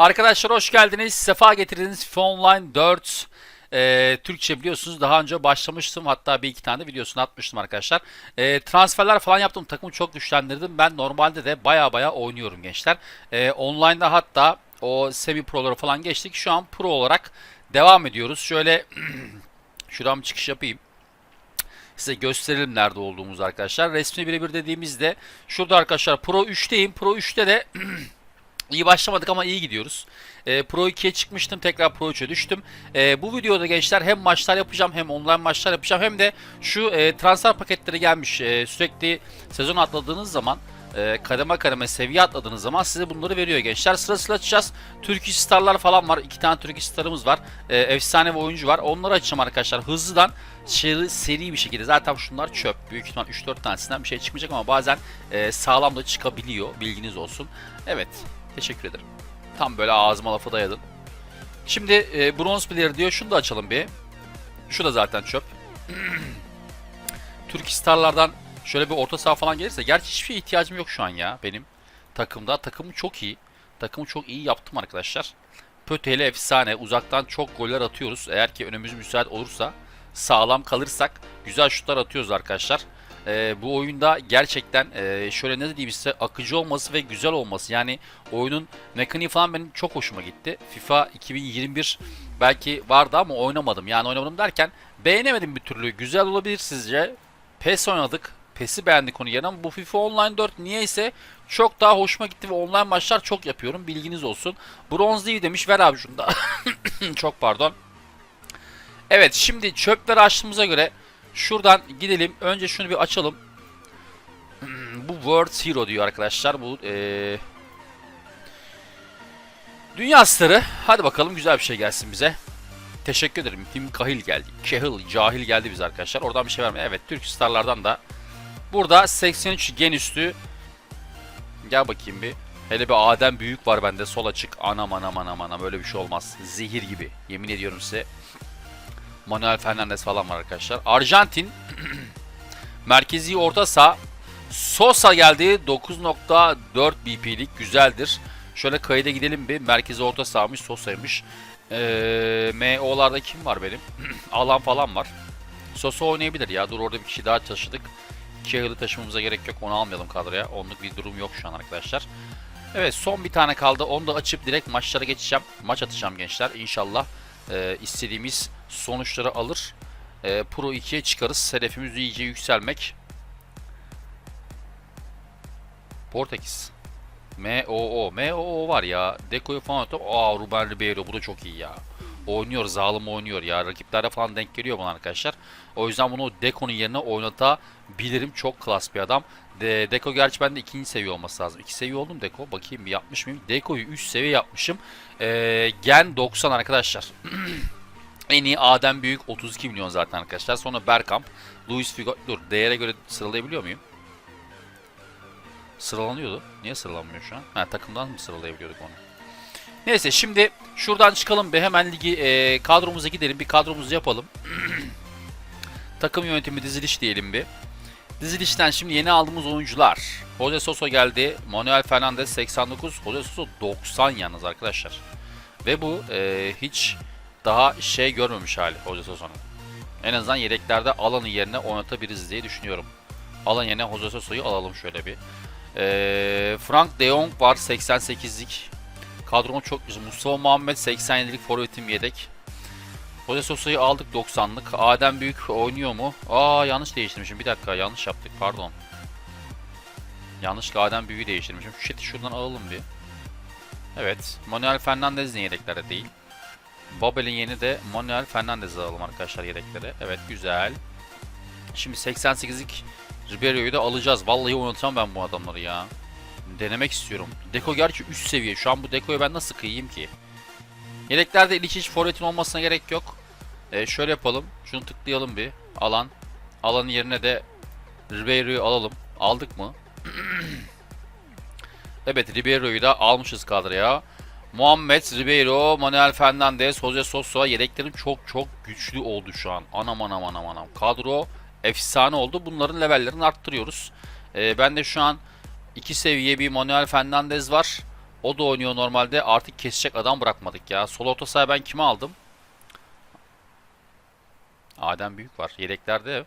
Arkadaşlar hoş geldiniz. Sefa getirdiniz FIFA Online 4. Ee, Türkçe biliyorsunuz daha önce başlamıştım. Hatta bir iki tane de videosunu atmıştım arkadaşlar. Ee, transferler falan yaptım. Takımı çok güçlendirdim. Ben normalde de baya baya oynuyorum gençler. Ee, online'da hatta o semi pro'ları falan geçtik. Şu an pro olarak devam ediyoruz. Şöyle şuradan çıkış yapayım size gösterelim nerede olduğumuzu arkadaşlar. Resmi birebir dediğimizde şurada arkadaşlar Pro 3'teyim. Pro 3'te de iyi başlamadık ama iyi gidiyoruz. E, Pro 2'ye çıkmıştım. Tekrar Pro 3'e düştüm. E, bu videoda gençler hem maçlar yapacağım hem online maçlar yapacağım hem de şu e, transfer paketleri gelmiş. E, sürekli sezon atladığınız zaman e, kademe kademe seviye atladığınız zaman size bunları veriyor gençler. Sırasıyla açacağız. Turkish Star'lar falan var. İki tane Turkish Star'ımız var. E, efsane bir oyuncu var. Onları açacağım arkadaşlar. Hızlıdan seri, seri bir şekilde. Zaten şunlar çöp. Büyük ihtimal 3-4 tanesinden bir şey çıkmayacak ama bazen e, sağlam da çıkabiliyor. Bilginiz olsun. Evet. Teşekkür ederim. Tam böyle ağzıma lafı dayadın. Şimdi e, bronze player diyor. Şunu da açalım bir. Şu da zaten çöp. Türk Star'lardan şöyle bir orta saha falan gelirse. Gerçi hiçbir ihtiyacım yok şu an ya benim takımda. Takımım çok iyi. Takımı çok iyi yaptım arkadaşlar. Pöteli efsane. Uzaktan çok goller atıyoruz. Eğer ki önümüz müsait olursa sağlam kalırsak güzel şutlar atıyoruz arkadaşlar. Ee, bu oyunda gerçekten e, şöyle ne diyeyim size akıcı olması ve güzel olması. Yani oyunun mekaniği falan benim çok hoşuma gitti. FIFA 2021 belki vardı ama oynamadım. Yani oynamadım derken beğenemedim bir türlü. Güzel olabilir sizce. PES oynadık. PES'i beğendik onu yerine bu FIFA Online 4 niyeyse çok daha hoşuma gitti ve online maçlar çok yapıyorum. Bilginiz olsun. Bronze değil demiş. Ver abi şunu da. çok pardon. Evet şimdi çöpleri açtığımıza göre şuradan gidelim. Önce şunu bir açalım. bu World Hero diyor arkadaşlar. Bu ee... Dünya starı. Hadi bakalım güzel bir şey gelsin bize. Teşekkür ederim. Tim Kahil geldi. Kehil, Cahil geldi bize arkadaşlar. Oradan bir şey vermeye. Evet Türk starlardan da. Burada 83 gen üstü. Gel bakayım bir. Hele bir Adem Büyük var bende. Sol açık. Anam anam anam anam. Böyle bir şey olmaz. Zehir gibi. Yemin ediyorum size. Manuel Fernandez falan var arkadaşlar. Arjantin merkezi orta saha Sosa geldi. 9.4 BP'lik güzeldir. Şöyle kayıda gidelim bir. Merkezi orta sahamış Sosa'ymış. Ee, MO'larda kim var benim? Alan falan var. Sosa oynayabilir ya. Dur orada bir kişi daha taşıdık. Cahil'i taşımamıza gerek yok. Onu almayalım kadroya. Onluk bir durum yok şu an arkadaşlar. Evet son bir tane kaldı. Onu da açıp direkt maçlara geçeceğim. Maç atacağım gençler. İnşallah e, istediğimiz sonuçları alır. E, Pro 2'ye çıkarız. Hedefimiz iyice yükselmek. Portekiz. MOO. MOO var ya. Deco'yu falan atıp. Aa Ruben Ribeiro bu da çok iyi ya. Oynuyor zalim oynuyor ya. Rakiplere falan denk geliyor bana arkadaşlar. O yüzden bunu Deco'nun yerine oynatabilirim. Çok klas bir adam. De, Deco gerçi bende ikinci seviye olması lazım. İki seviye oldum Deco. Bakayım bir yapmış mıyım? Deco'yu 3 seviye yapmışım. Ee, gen 90 arkadaşlar. en iyi Adem Büyük 32 milyon zaten arkadaşlar. Sonra Bergkamp, Luis Figo... Dur değere göre sıralayabiliyor muyum? Sıralanıyordu. Niye sıralanmıyor şu an? Ha takımdan mı sıralayabiliyorduk onu? Neyse şimdi şuradan çıkalım be hemen ligi e, kadromuza gidelim. Bir kadromuzu yapalım. Takım yönetimi diziliş diyelim bir. Dizilişten şimdi yeni aldığımız oyuncular. Jose Soso geldi. Manuel Fernandez 89. Jose Soso 90 yalnız arkadaşlar. Ve bu e, hiç daha şey görmemiş hali Jose Soso'nun. En azından yedeklerde alanı yerine oynatabiliriz diye düşünüyorum. Alan yerine Jose Soso'yu alalım şöyle bir. E, Frank de Jong var 88'lik. Kadrom çok güzel. Mustafa Muhammed 87'lik forvetim yedek. Jose Sosa'yı aldık 90'lık. Adem Büyük oynuyor mu? Aa yanlış değiştirmişim. Bir dakika yanlış yaptık pardon. Yanlışlıkla Adem Büyük'ü değiştirmişim. Şu şuradan alalım bir. Evet. Manuel Fernandez de yedeklere değil. Babel'in yeni de Manuel Fernandez'i alalım arkadaşlar yedeklere. Evet güzel. Şimdi 88'lik Ribeiro'yu da alacağız. Vallahi oynatacağım ben bu adamları ya. Denemek istiyorum. Deko gerçi üst seviye. Şu an bu Deko'yu ben nasıl kıyayım ki? Yedeklerde ilk hiç forvetin olmasına gerek yok. Ee, şöyle yapalım. Şunu tıklayalım bir. Alan. Alanın yerine de Ribeiro'yu alalım. Aldık mı? evet Ribeiro'yu da almışız kadroya. Muhammed, Ribeiro, Manuel Fernandez, Jose Sosa yedeklerim çok çok güçlü oldu şu an. Anam anam anam anam. Kadro efsane oldu. Bunların levellerini arttırıyoruz. Ee, ben de şu an iki seviye bir Manuel Fernandez var. O da oynuyor normalde. Artık kesecek adam bırakmadık ya. Sol orta sahaya ben kimi aldım? Adem Büyük var. Yedeklerde.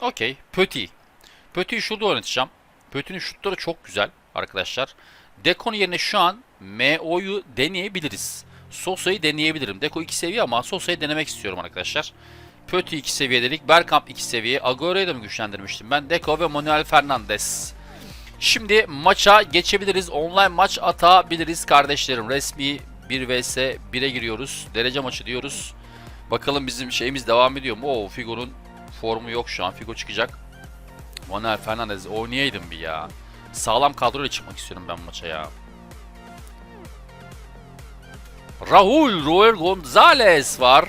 Okey. Pöti. Pöti'yi şurada oynatacağım. Pöti'nin şutları çok güzel arkadaşlar. Deko'nun yerine şu an MO'yu deneyebiliriz. Sosa'yı deneyebilirim. Deko 2 seviye ama Sosa'yı denemek istiyorum arkadaşlar. Pöti 2 seviye dedik. Bergkamp 2 seviye. Agüero'yu da mı güçlendirmiştim ben? Deko ve Manuel Fernandes. Şimdi maça geçebiliriz. Online maç atabiliriz kardeşlerim. Resmi 1 vs 1'e giriyoruz. Derece maçı diyoruz. Bakalım bizim şeyimiz devam ediyor mu? Oo Figo'nun formu yok şu an. Figo çıkacak. Manuel Fernandes oynayaydım bir ya. Sağlam kadroyla çıkmak istiyorum ben maça ya. Raul Roel Gonzalez var.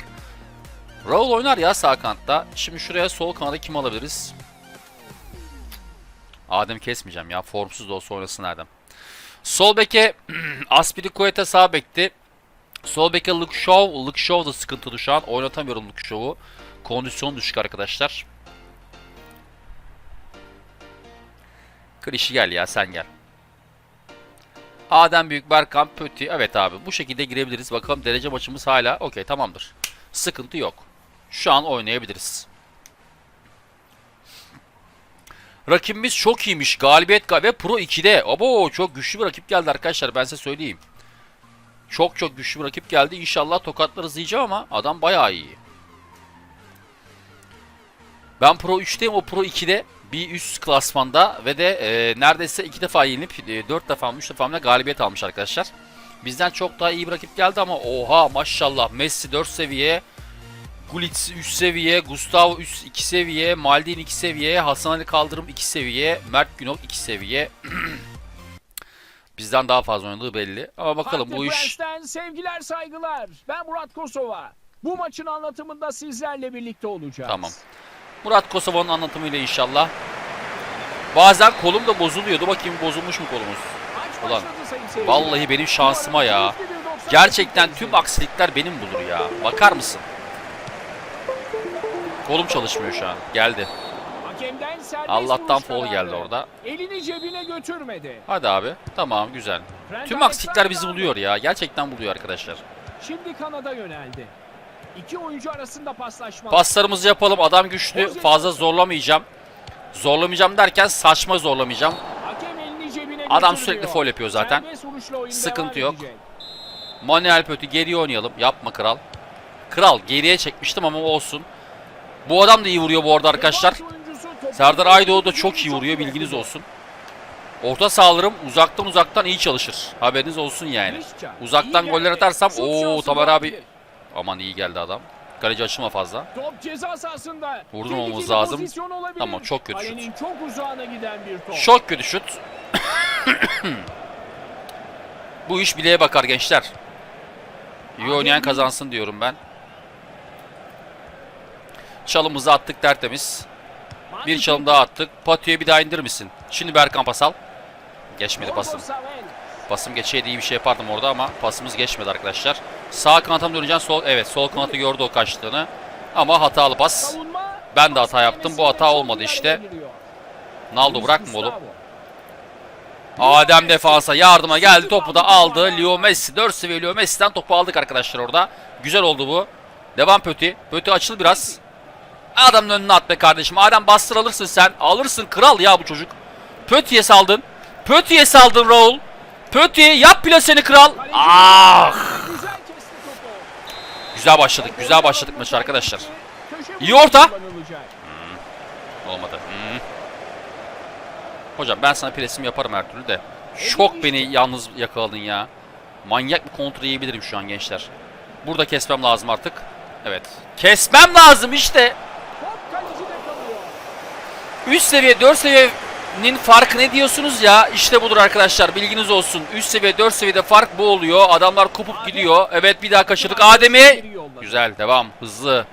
Raul oynar ya sağ kanatta. Şimdi şuraya sol kanada kim alabiliriz? Adem kesmeyeceğim ya. Formsuz da olsa oynasın Adem. Sol beke Aspilicueta sağ bekti. Sol beke Luke Shaw. Da sıkıntılı şu an. Oynatamıyorum Luke Shaw'u. Kondisyon düşük arkadaşlar. Klişi gel ya sen gel. Adem Büyük, Berkamp, Pöti. Evet abi bu şekilde girebiliriz. Bakalım derece maçımız hala okey tamamdır. Sıkıntı yok. Şu an oynayabiliriz. Rakibimiz çok iyiymiş. Galibiyet gal ve Pro 2'de. Abo çok güçlü bir rakip geldi arkadaşlar ben size söyleyeyim. Çok çok güçlü bir rakip geldi. İnşallah tokatlarız diyeceğim ama adam bayağı iyi. Ben Pro 3'teyim o Pro 2'de bir üst klasmanda ve de e, neredeyse iki defa yenilip e, 4 defa mı 3 defa mı galibiyet almış arkadaşlar. Bizden çok daha iyi bir rakip geldi ama oha maşallah Messi 4 seviye, Gullit 3 seviye, Gustavo 3 2 seviye, Maldini 2 seviye, Hasan Ali Kaldırım 2 seviye, Mert Günok 2 seviye. Bizden daha fazla oynadığı belli. Ama bakalım Farklı bu iş sevgiler saygılar. Ben Murat Kosova. Bu maçın anlatımında sizlerle birlikte olacağız. Tamam. Murat Kosova'nın anlatımıyla inşallah. Bazen kolum da bozuluyordu. Bakayım bozulmuş mu kolumuz? Ulan. Vallahi benim şansıma ya. Keyifli bir 90 Gerçekten tüm aksilikler benim bulur ya. Bakar mısın? Kolum çalışmıyor şu an. Geldi. Allah'tan kararı. geldi orada. Elini cebine götürmedi. Hadi abi. Tamam güzel. Tüm aksilikler bizi buluyor ya. Gerçekten buluyor arkadaşlar. Şimdi kanada yöneldi. İki oyuncu arasında paslaşma. Paslarımızı yapalım. Adam güçlü. Fazla zorlamayacağım. Zorlamayacağım derken saçma zorlamayacağım. Adam sürekli foul yapıyor zaten. Sıkıntı yok. edecek. Manuel Pötü geriye oynayalım. Yapma kral. Kral geriye çekmiştim ama olsun. Bu adam da iyi vuruyor bu arada arkadaşlar. Serdar Aydoğdu da çok iyi vuruyor bilginiz olsun. Orta sahalarım uzaktan uzaktan iyi çalışır. Haberiniz olsun yani. Uzaktan goller atarsam ooo Tamer abi. Aman iyi geldi adam. Kaleci açılma fazla. Top ceza sahasında. Vurdum Tehlikeli lazım. Tamam, çok kötü şut. Çok uzağına giden bir top. Çok kötü şut. Bu iş bileğe bakar gençler. İyi oynayan kazansın diyorum ben. Çalımızı attık tertemiz. Bir çalım daha attık. Patiye bir daha indir misin? Şimdi Berkan pas al. Geçmedi pasım. Pasım geçeydi iyi bir şey yapardım orada ama pasımız geçmedi arkadaşlar. Sağ kanata mı döneceğim? Sol, evet sol kanatı gördü o kaçtığını. Ama hatalı pas. Ben de hata yaptım. Bu hata olmadı işte. Naldo bırakma oğlum. Adem defansa yardıma geldi. Topu da aldı. Leo Messi. 4 seviye Leo Messi'den topu aldık arkadaşlar orada. Güzel oldu bu. Devam Pöti. Pöti açıl biraz. Adamın önüne at be kardeşim. Adem bastır alırsın sen. Alırsın kral ya bu çocuk. Pöti'ye saldın. Pöti'ye saldın Raul. Pöti yap plaseni kral. Ah! Güzel başladık. Güzel başladık maçı arkadaşlar. İyi orta. Olmadı. Hmm. Hocam ben sana presimi yaparım her türlü de. Çok beni yalnız yakaladın ya. Manyak bir kontra yiyebilirim şu an gençler. Burada kesmem lazım artık. Evet. Kesmem lazım işte. Üst seviye 4 seviyenin farkı ne diyorsunuz ya? İşte budur arkadaşlar bilginiz olsun. Üst seviye 4 seviyede fark bu oluyor. Adamlar kopup gidiyor. Evet bir daha kaçırdık. Adem'i. Güzel devam hızlı.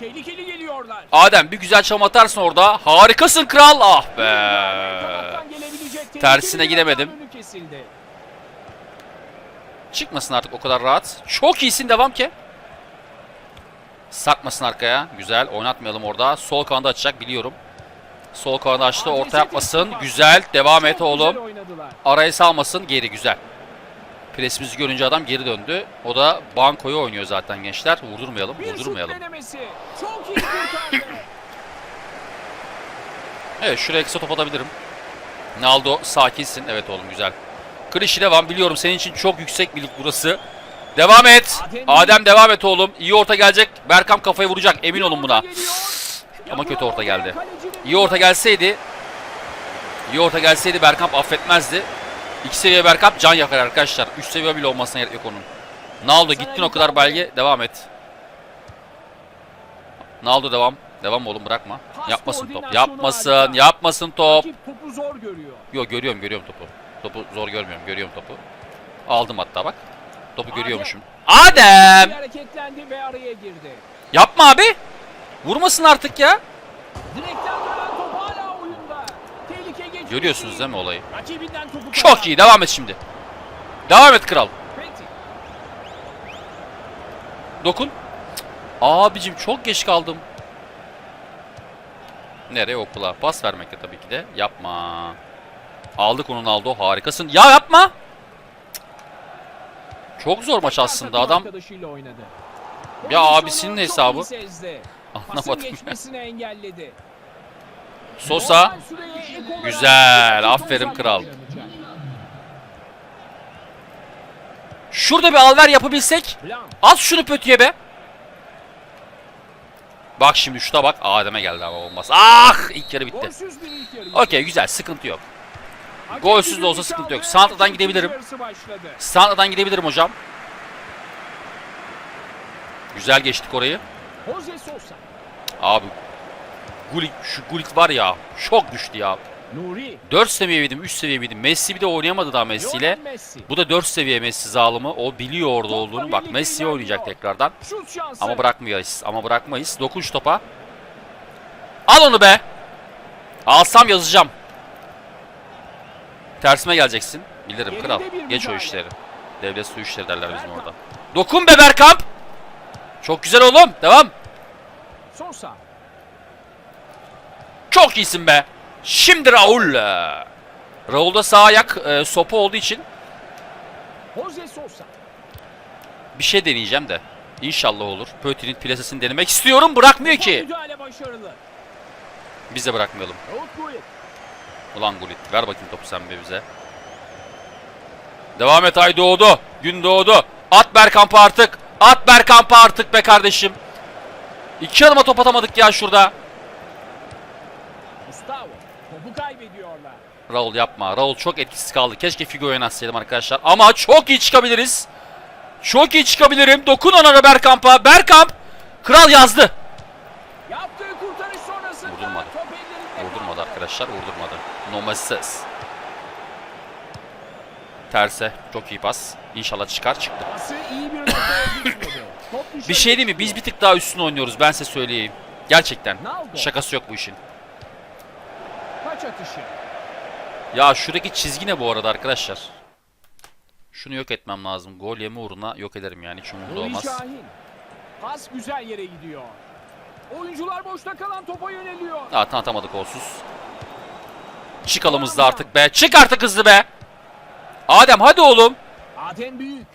Tehlikeli geliyorlar. Adem bir güzel çalım atarsın orada. Harikasın kral. Ah be. Tersine gidemedim. Çıkmasın artık o kadar rahat. Çok iyisin devam ki. Sarkmasın arkaya. Güzel oynatmayalım orada. Sol kanada açacak biliyorum. Sol kanada açtı. Orta yapmasın. Güzel. Devam et oğlum. Arayı salmasın. Geri güzel. Presimizi görünce adam geri döndü. O da bankoyu oynuyor zaten gençler. Vurdurmayalım. Vurdurmayalım. Evet şuraya kısa top atabilirim. Naldo sakinsin. Evet oğlum güzel. Klişi devam. Biliyorum senin için çok yüksek bir lig burası. Devam et. Adem devam et oğlum. İyi orta gelecek. Berkam kafayı vuracak. Emin olun buna. Ama kötü orta geldi. İyi orta gelseydi iyi orta gelseydi Berkamp affetmezdi. İki seviye Berkamp can yakar arkadaşlar. Üç seviye bile olmasına gerek yok onun. Naldo gittin o kadar belge. Devam et. Naldo devam. Devam oğlum bırakma. Yapmasın top. Yapmasın. Yapmasın top. Topu zor görüyor. Yok görüyorum görüyorum topu. Topu zor görmüyorum. Görüyorum topu. Aldım hatta bak. Topu görüyormuşum. Adem! Yapma abi. Vurmasın artık ya. Görüyorsunuz değil mi olayı? Çok iyi. Devam et şimdi. Devam et kral. Dokun. Abicim çok geç kaldım. Nereye okula? Pas vermekte tabii ki de. Yapma. Aldık onu Naldo. Harikasın. Ya yapma. Çok zor maç aslında adam. Ya abisinin hesabı. Pasın Anlamadım geçmesini engelledi. Sosa. Normal süreye ek olarak Güzel, bir aferin kral. oynanacak. Şurada bir alver yapabilsek. Blanc. At şunu pötüye be. Bak şimdi şuta bak. Adem'e geldi ama olmaz. Ah! ilk yarı bitti. Golsüz bir ilk yarı. Okey güzel sıkıntı yok. Hakem golsüz de olsa sıkıntı yok. Santra'dan İkinci gidebilirim. yarısı başladı. Standa'dan gidebilirim hocam. Güzel geçtik orayı. Jose Sosa. Abi Gullit, şu Gullit var ya çok güçlü ya. Nuri. 4 seviye miydim 3 seviye miydim? Messi bir de oynayamadı daha Messi ile. Bu da 4 seviye Messi zalımı. O biliyor orada olduğunu. Bak Messi oynayacak tekrardan. Ama bırakmayız. Ama bırakmayız. Dokun şu topa. Al onu be. Alsam yazacağım. Tersime geleceksin. Bilirim kral. Geç o işleri. Devlet su işleri derler bizim orada. Dokun be Berkamp. Çok güzel oğlum. Devam. Sosa. Çok iyisin be. Şimdi Raul. Raul da sağ ayak e, sopa olduğu için Jose Sosa. bir şey deneyeceğim de. İnşallah olur. Pötinin plasesini denemek istiyorum. Bırakmıyor ki. Biz de bırakmayalım. Ulan Gullit ver bakayım topu sen be bize. Devam et ay doğdu. Gün doğdu. At Berkamp'a artık. At Berkamp'a artık be kardeşim. İki adıma top atamadık ya şurada. Gustavo. Topu kaybediyorlar. Raul yapma. Raul çok etkisiz kaldı. Keşke Figo oynatsaydım arkadaşlar. Ama çok iyi çıkabiliriz. Çok iyi çıkabilirim. Dokun ona Berkamp'a. Berkamp. Kral yazdı. Yaptığı kurtarış sonrasında Vurdurmadı. Vurdurmadı arkadaşlar. Vurdurmadı. Nomasız. Terse. Çok iyi pas. İnşallah çıkar. Çıktı. Pası iyi bir Bir şey değil mi? Biz bir tık daha üstüne oynuyoruz. Ben size söyleyeyim. Gerçekten. Şakası yok bu işin. Ya şuradaki çizgi ne bu arada arkadaşlar? Şunu yok etmem lazım. Gol yeme uğruna yok ederim yani. Hiç umurumda olmaz. Pas güzel yere gidiyor. Oyuncular boşta kalan topa yöneliyor. Zaten atamadık olsuz. Çıkalım hızlı artık be. Çık artık hızlı be. Adem hadi oğlum. Adem Büyük.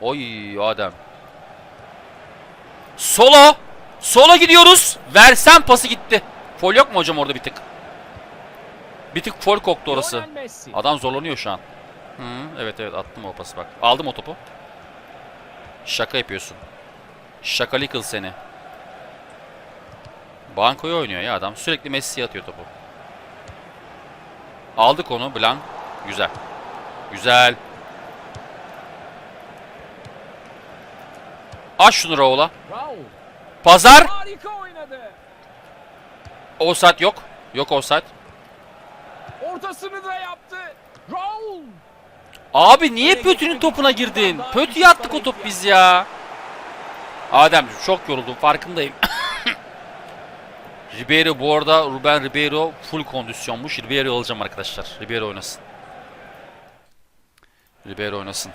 Oy Adem. Solo. Sola gidiyoruz. Versen pası gitti. Fol yok mu hocam orada bir tık? Bir tık fol koktu orası. Adam zorlanıyor şu an. Hı, evet evet attım o pası bak. Aldım o topu. Şaka yapıyorsun. Şakalı kıl seni. Bankoya oynuyor ya adam. Sürekli Messi'ye atıyor topu. Aldık onu Blanc. Güzel. Güzel. Aç şunu Raul'a. Raul. Pazar. Harika oynadı. Offside yok. Yok offside. Ortasını da yaptı. Raul. Abi niye Pötü'nün topuna girdin? Pötü'ye attık o top biz ya. Adem çok yoruldum farkındayım. Ribeiro bu arada Ruben Ribeiro full kondisyonmuş. Ribeiro alacağım arkadaşlar. Ribeiro oynasın. Ribeiro oynasın.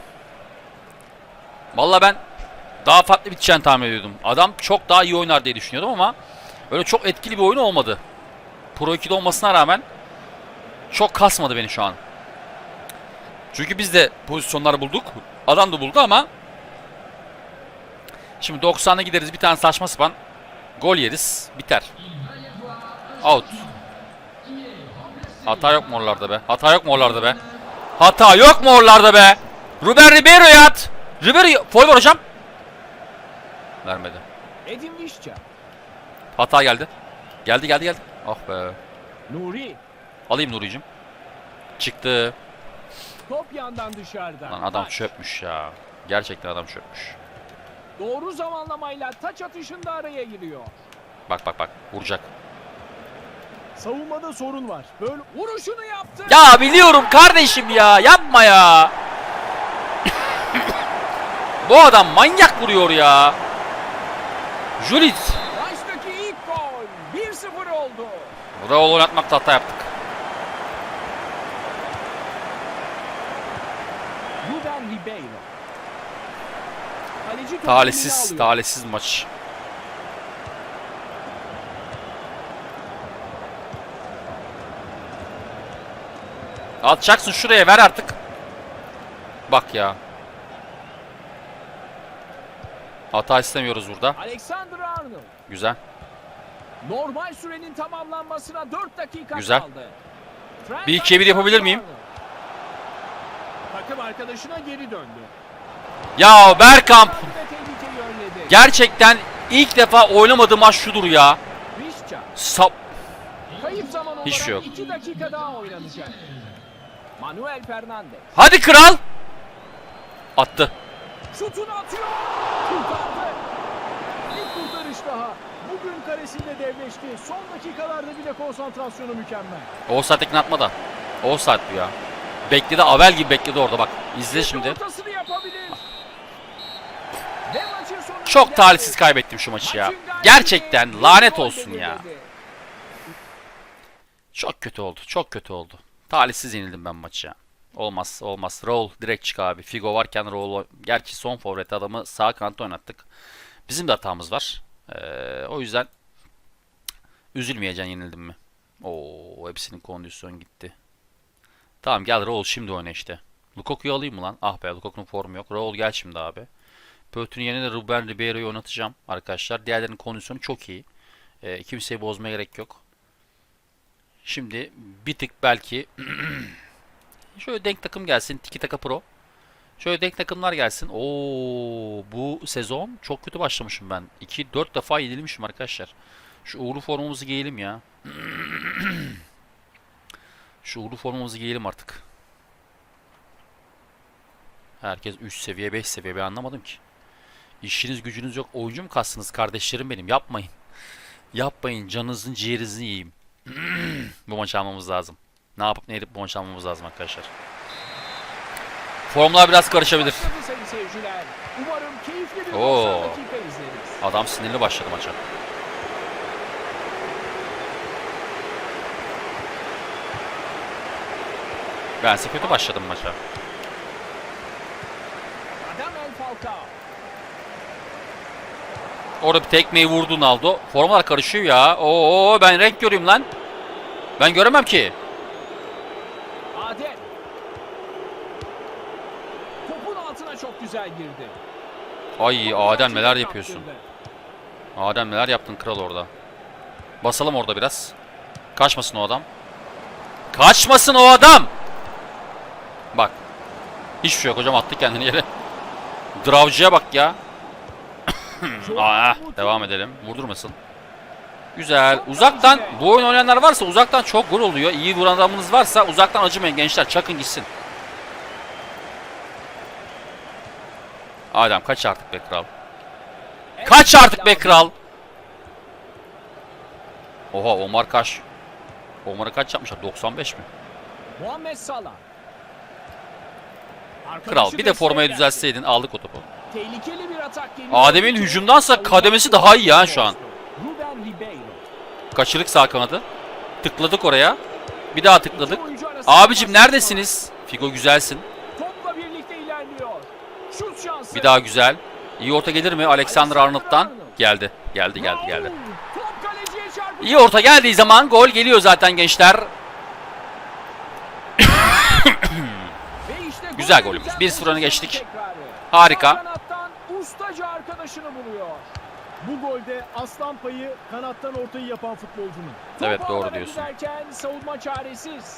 Valla ben daha farklı biteceğini tahmin ediyordum. Adam çok daha iyi oynar diye düşünüyordum ama öyle çok etkili bir oyun olmadı. Pro 2'de olmasına rağmen çok kasmadı beni şu an. Çünkü biz de pozisyonlar bulduk. Adam da buldu ama Şimdi 90'a gideriz bir tane saçma sapan gol yeriz. Biter. Out. Hata yok mu oralarda be? Hata yok mu oralarda be? Hata yok mu oralarda be? Ruben Ribeiro'ya at. Ribeiro foul var hocam. Vermedi. Edin Vişça. Hata geldi. Geldi geldi geldi. Ah be. Nuri. Alayım Nuri'cim. Çıktı. Top yandan dışarıda. Lan adam Taç. çöpmüş ya. Gerçekten adam çöpmüş. Doğru zamanlamayla taç atışında araya giriyor. Bak bak bak. Vuracak. Savunmada sorun var. Böyle vuruşunu yaptı. Ya biliyorum kardeşim ya. Yapma ya. Bu adam manyak vuruyor ya. Julit. Maçtaki ilk gol. 1-0 oldu. Raul oynatmakta hata yaptık. Ruben Ribeiro. Kaleci Talihsiz, talihsiz maç. Atacaksın şuraya ver artık. Bak ya. Hata istemiyoruz burada. Alexander Arnold. Güzel. Normal sürenin tamamlanmasına 4 dakika Güzel. kaldı. Trent Bir ikiye bir yapabilir miyim? Takım arkadaşına geri döndü. Ya Bergkamp gerçekten ilk defa oynamadığım maç şudur ya. Sap Hiç yok. 2 dakika daha oynanacak. Manuel Fernandez. Hadi kral. Attı. Şutunu atıyor. Kurtardı. İlk kurtarış daha. Bugün karesinde devleşti. Son dakikalarda bile konsantrasyonu mükemmel. Offside'dekini atma da. Offside bu ya. Bekledi Avel gibi bekledi orada bak. İzle şimdi. Çok talihsiz kaybettim şu maçı ya. Gerçekten bir lanet olsun ya. Çok kötü oldu. Çok kötü oldu. Talihsiz yenildim ben maçı ya. Olmaz olmaz. Roll direkt çık abi. Figo varken roll. Gerçi son forvet adamı sağ kanatta oynattık. Bizim de hatamız var. Ee, o yüzden üzülmeyeceksin yenildim mi? Oo hepsinin kondisyon gitti. Tamam gel Roll şimdi oyna işte. Lukaku'yu alayım mı lan? Ah be Lukaku'nun formu yok. Roll gel şimdi abi. Pöt'ün yerine Ruben Ribeiro'yu oynatacağım arkadaşlar. Diğerlerinin kondisyonu çok iyi. Ee, kimseyi bozmaya gerek yok. Şimdi bir tık belki şöyle denk takım gelsin. Tiki Taka Pro. Şöyle denk takımlar gelsin. Oo bu sezon çok kötü başlamışım ben. 2 4 defa yenilmişim arkadaşlar. Şu uğurlu formumuzu giyelim ya. Şu uğurlu formumuzu giyelim artık. Herkes 3 seviye 5 seviye ben anlamadım ki. İşiniz gücünüz yok. Oyuncu mu kastınız kardeşlerim benim? Yapmayın. Yapmayın. Canınızın ciğerinizin yiyeyim. bu maçı almamız lazım. Ne yapıp ne edip almamız lazım arkadaşlar. Formlar biraz karışabilir. Oo. 90 dakika izleriz. Adam sinirli başladı maça. Bense kötü başladım maça. Orada bir tekmeyi vurdu Naldo. Formalar karışıyor ya. Oo ben renk görüyorum lan. Ben göremem ki. Adem. Topun altına çok güzel girdi. Ay Adem neler yapıyorsun? Adem neler yaptın kral orada. Basalım orada biraz. Kaçmasın o adam. Kaçmasın o adam. Bak. Hiçbir şey yok hocam attı kendini yere. Dravcıya bak ya. Aa, devam edelim. Vurdurmasın. Güzel. Uzaktan bu oyun oynayanlar varsa uzaktan çok gol oluyor. İyi vuran adamınız varsa uzaktan acımayın gençler. Çakın gitsin. Adem kaç artık be kral. Kaç artık be kral. Oha Omar kaç? Omar'a kaç yapmışlar? 95 mi? Muhammed Salah. Kral bir de formayı düzeltseydin aldık o topu. Tehlikeli bir atak geliyor. Adem'in hücumdansa kademesi daha iyi ya şu an. Kaçırık sağ kanadı. Tıkladık oraya. Bir daha tıkladık. Abicim neredesiniz? Figo güzelsin. Topla birlikte ilerliyor. Şut. Bir daha güzel. İyi orta gelir mi? Alexander Arnold'dan. Geldi. Geldi geldi geldi. İyi orta geldiği zaman gol geliyor zaten gençler. Güzel golümüz. güzel 1-0 öne geçtik. Harika. Ustaca arkadaşını buluyor. Bu golde aslan payı kanattan ortayı yapan futbolcunun. Evet, Topu doğru diyorsun. giderken savunma çaresiz.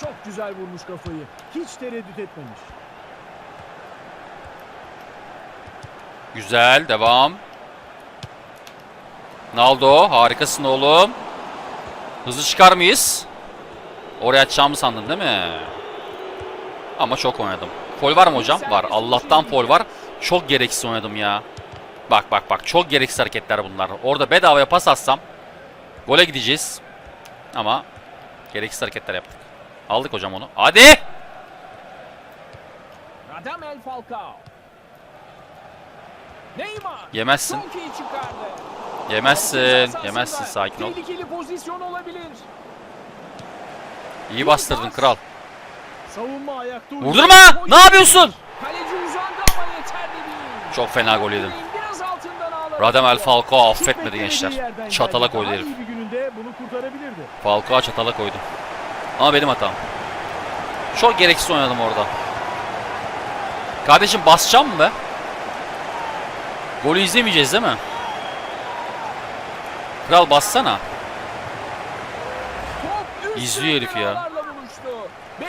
Çok güzel vurmuş kafayı. Hiç tereddüt etmemiş. Güzel devam. Naldo harikasın oğlum. Hızlı çıkar mıyız? Oraya atacağımı sandın değil mi? Ama çok oynadım. Fol var mı hocam? Var. Allah'tan fol var. Çok gereksiz oynadım ya. Bak bak bak çok gereksiz hareketler bunlar. Orada bedavaya pas atsam gole gideceğiz. Ama gereksiz hareketler yaptık. Aldık hocam onu. Hadi! Radamel Falcao. Yemezsin. Yemezsin. Yemezsin sakin ol. Tehlikeli pozisyon olabilir. İyi bastırdın kral. Vurdurma! Ne yapıyorsun? Çok fena gol yedim. Radamel. Falcao affetmedi gençler. Çatala koydu herif. Falcao çatala koydu. Ama benim hatam. Çok gereksiz oynadım orada. Kardeşim basacağım mı be? Golü izlemeyeceğiz değil mi? Kral bassana. İzliyor herif ya.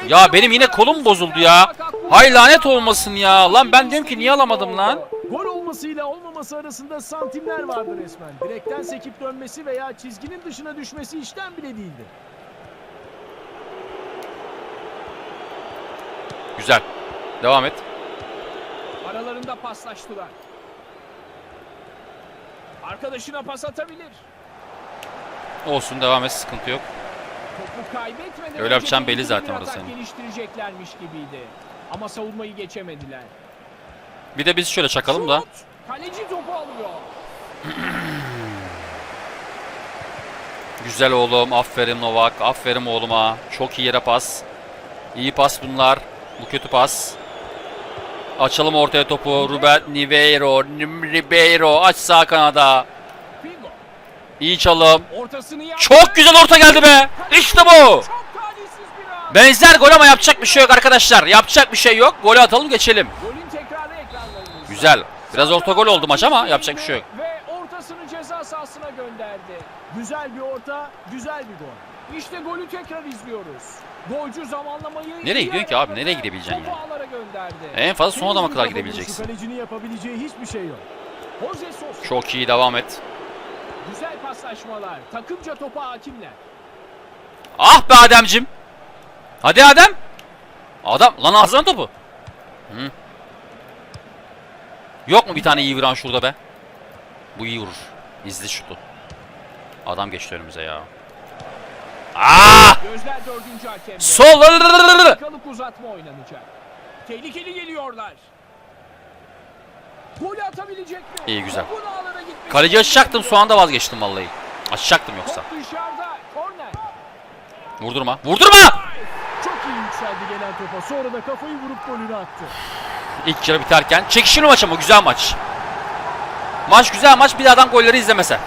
Ya benim yine kolum bozuldu ya. Hay lanet olmasın ya. Lan ben diyorum ki niye alamadım lan? Gol olmasıyla olmaması arasında santimler vardı resmen. Direkten sekip dönmesi veya çizginin dışına düşmesi işten bile değildi. Güzel. Devam et. Aralarında paslaştılar. Arkadaşına pas atabilir. Olsun devam et sıkıntı yok. Topu kaybetmeden Öyle yapacağım belli zaten atak senin. geliştireceklermiş gibiydi. Ama savunmayı geçemediler. Bir de biz şöyle çakalım da. Şut! Kaleci topu alıyor. Güzel oğlum. Aferin Novak. Aferin oğluma. Çok iyi yere pas. İyi pas bunlar. Bu kötü pas. Açalım ortaya topu. Ruben Niveiro. Ribeiro. Aç sağ kanada. İyi çalım. Çok güzel orta geldi be. İşte bu. Benzer gol ama yapacak bir şey yok arkadaşlar. Yapacak bir şey yok. Golü atalım geçelim. Güzel. Biraz orta gol oldu maç ama yapacak bir şey yok. Ve ortasını ceza sahasına gönderdi. Güzel bir orta, güzel bir gol. İşte golü tekrar izliyoruz. Golcü zamanlamayı Nereye iyi gidiyorsun ki abi? Nereye gidebileceksin yani? En fazla son adama kadar gidebileceksin. Kalecinin yapabileceği hiçbir şey yok. Jose Sosa. Çok iyi devam et. Güzel paslaşmalar. Takımca topa hakimler. Ah be Ademcim. Hadi Adem. Adam lan ağzına topu. Hı. Yok mu bir tane iyi vuran şurada be? Bu iyi vurur. İzle şutu. Adam geçti önümüze ya. Ah! Gözler dördüncü hakemde. Sol. Dakikalık uzatma oynanacak. Tehlikeli geliyorlar. Golü atabilecek mi? İyi, güzel. Kaleci açacaktım şu anda vazgeçtim vallahi. Açacaktım yoksa. Vurdurma. Vurdurma! Çok iyi yükseldi gelen topa. Sonra da kafayı vurup golünü attı. İlk yarı biterken çekişili maç ama güzel maç. Maç güzel maç bir de adam golleri izlemese.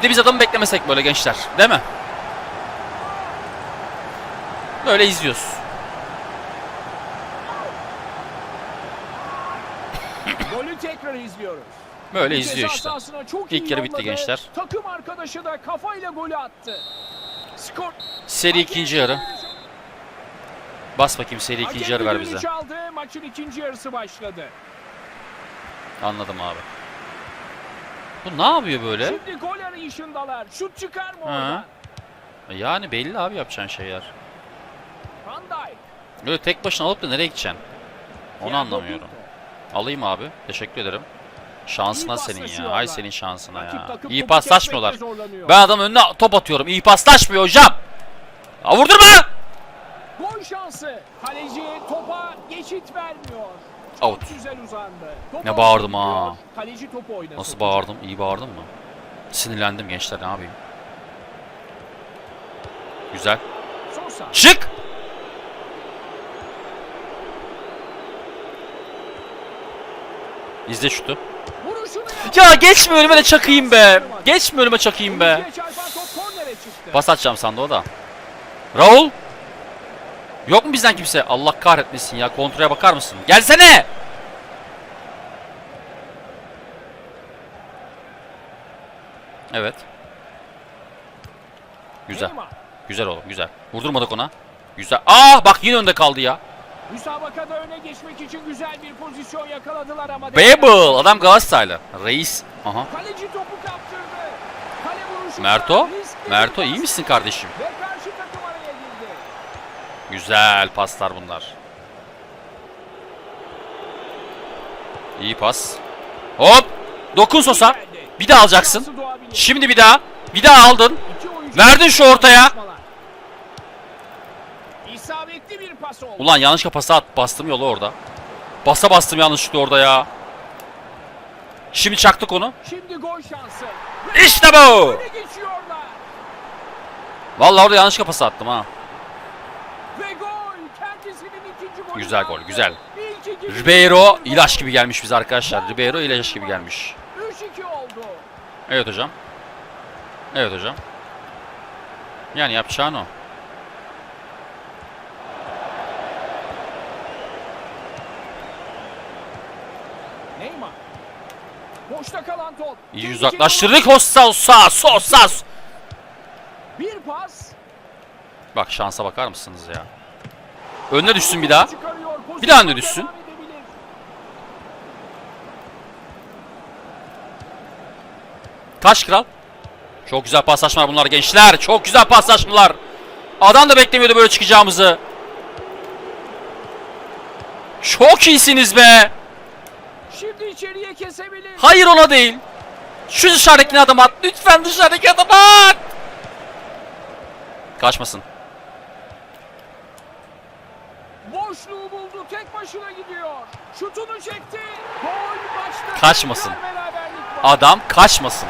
Bir de biz adamı beklemesek böyle gençler. Değil mi? Böyle izliyoruz. Golü tekrar izliyoruz. Böyle izliyor işte. İlk yarı bitti gençler. Takım arkadaşı da kafayla golü attı. Skor. Seri ikinci yarı. Bas bakayım seri ikinci yarı ver bize. çaldı. Maçın ikinci yarısı başladı. Anladım abi. Bu ne yapıyor böyle? Şimdi gol arayışındalar. Şut çıkar mı oradan? Yani belli abi yapacağın şeyler. Van Dijk. Böyle tek başına alıp da nereye gideceksin? Onu anlamıyorum. Alayım abi. Teşekkür ederim. Şansına senin ya. Ay senin şansına ya. İyi paslaşmıyorlar. Ben adam önüne top atıyorum. İyi paslaşmıyor hocam. Ya vurdurma! Gol şansı. Kaleci topa geçit vermiyor. Out. Ne bağırdım ha. Nasıl bağırdım? İyi bağırdım mı? Sinirlendim gençler ne yapayım? Güzel. Çık! İzle şutu. Ya geçme önüme de çakayım be. Geçme önüme çakayım be. Pas atacağım sandı o da. Raul. Yok mu bizden kimse? Allah kahretmesin ya. Kontrole bakar mısın? Gelsene. Evet. Güzel. Güzel oğlum güzel. Vurdurmadık ona. Güzel. Aa bak yine önde kaldı ya. Müsabakada öne geçmek için güzel bir pozisyon yakaladılar ama... Babel. Adam Galatasaraylı. Reis. Aha. Kaleci topu kaptırdı. Merto. Merto iyi misin kardeşim? Ve karşı takım araya girdi. Güzel paslar bunlar. İyi pas. Hop. Dokun Sosa. Bir daha alacaksın. Şimdi bir daha. Bir daha aldın. Verdin şu ortaya. Ulan yanlış pası at. Bastım yolu orada. Basa bastım yanlışlıkla orada ya. Şimdi çaktık onu. Şimdi gol şansı. İşte bu. Vallahi orada yanlış pası attım ha. Ve gol. Kendisinin ikinci golü. Güzel gol, güzel. Ribeiro ilaç gibi gelmiş bize arkadaşlar. Ribeiro ilaç gibi gelmiş. 3-2 oldu. Evet hocam. Evet hocam. Yani yapacağın o. Neymar. Boşta kalan top. İyi uzaklaştırdık. Hossa Sosa. Bir pas. Bak şansa bakar mısınız ya? Önüne düşsün bir daha. Bir daha önüne düşsün. Taş kral. Çok güzel paslaşmalar bunlar gençler. Çok güzel paslaşmalar. Adam da beklemiyordu böyle çıkacağımızı. Çok iyisiniz be. Şimdi içeriye kesebilir. Hayır ona değil. Şu dışarıdakine adım at. Lütfen dışarıdaki adım at. Kaçmasın. Boşluğu buldu. Tek başına gidiyor. Şutunu çekti. Gol maçta. Kaçmasın. Adam kaçmasın.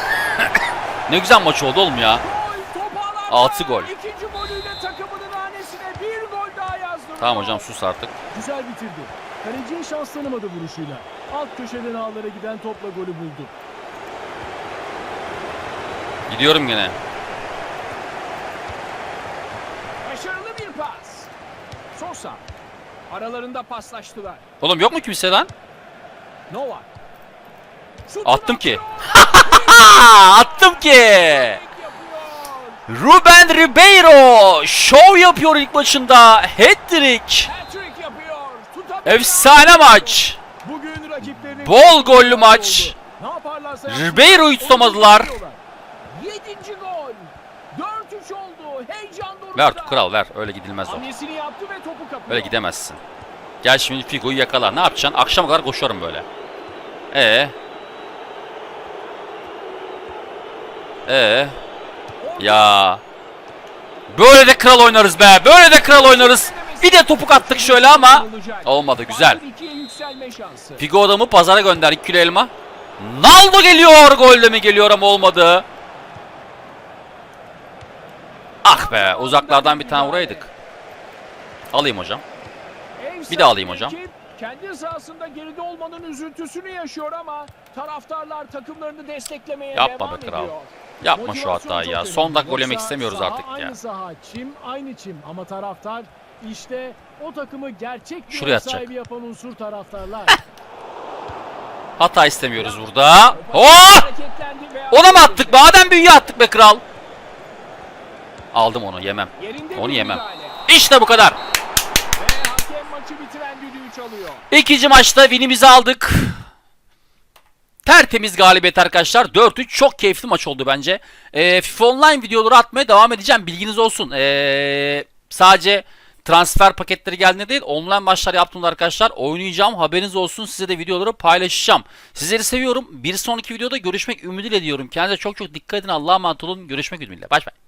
ne güzel maç oldu oğlum ya. Gol topu alanda. Altı gol. İkinci golüyle takımının hanesine bir gol daha yazdırdı. Tamam hocam sus artık. Güzel bitirdi. Kaleciye şans tanımadı vuruşuyla. Alt köşeden ağlara giden topla golü buldu. Gidiyorum gene. Başarılı bir. Sosa. Aralarında paslaştılar. Oğlum yok mu kimse lan? Novak. Attım ki. attım ki. Ruben Ribeiro şov yapıyor ilk maçında. Hat-trick. Efsane maç. Bol gollü maç. Ribeiro'yu tutamadılar. Yedinci gol. 4-3 oldu. Ver kral ver. Öyle gidilmez o. Öyle gidemezsin. Gel şimdi Figo'yu yakala. Ne yapacaksın? Akşama kadar koşuyorum böyle. Ee. Ee. Ya. Böyle de kral oynarız be. Böyle de kral oynarız. Bir de topuk attık şöyle ama olmadı güzel. Figo adamı pazara gönder 2 kilo elma. Naldo geliyor. Golde mi geliyor ama olmadı. Ah be uzaklardan bir tane vuraydık. Alayım hocam. Bir de alayım sahibi hocam. Kendi sahasında geride olmanın üzüntüsünü yaşıyor ama taraftarlar takımlarını desteklemeye Yapma devam be kral. ediyor. Yapma şu hatayı ya. önemli. Son dakika gol Yoksa yemek istemiyoruz saha artık ya. Aynı saha, çim aynı çim ama taraftar işte o takımı gerçek bir Şuraya ev atacak. sahibi yapan unsur taraftarlar. Hata istemiyoruz burada. Oh! Hareketlendi ve Ona mı attık? Badem büyüğü attık be kral. Aldım onu yemem. Onu yemem. İşte bu kadar. İkinci maçta winimizi aldık. Tertemiz galibiyet arkadaşlar. 4-3 çok keyifli maç oldu bence. Ee, FIFA Online videoları atmaya devam edeceğim. Bilginiz olsun. Ee, sadece transfer paketleri geldiğinde değil online maçlar yaptığımda arkadaşlar oynayacağım. Haberiniz olsun. Size de videoları paylaşacağım. Sizleri seviyorum. Bir sonraki videoda görüşmek ümidiyle diyorum. Kendinize çok çok dikkat edin. Allah'a emanet olun. Görüşmek ümidiyle. Bay bay.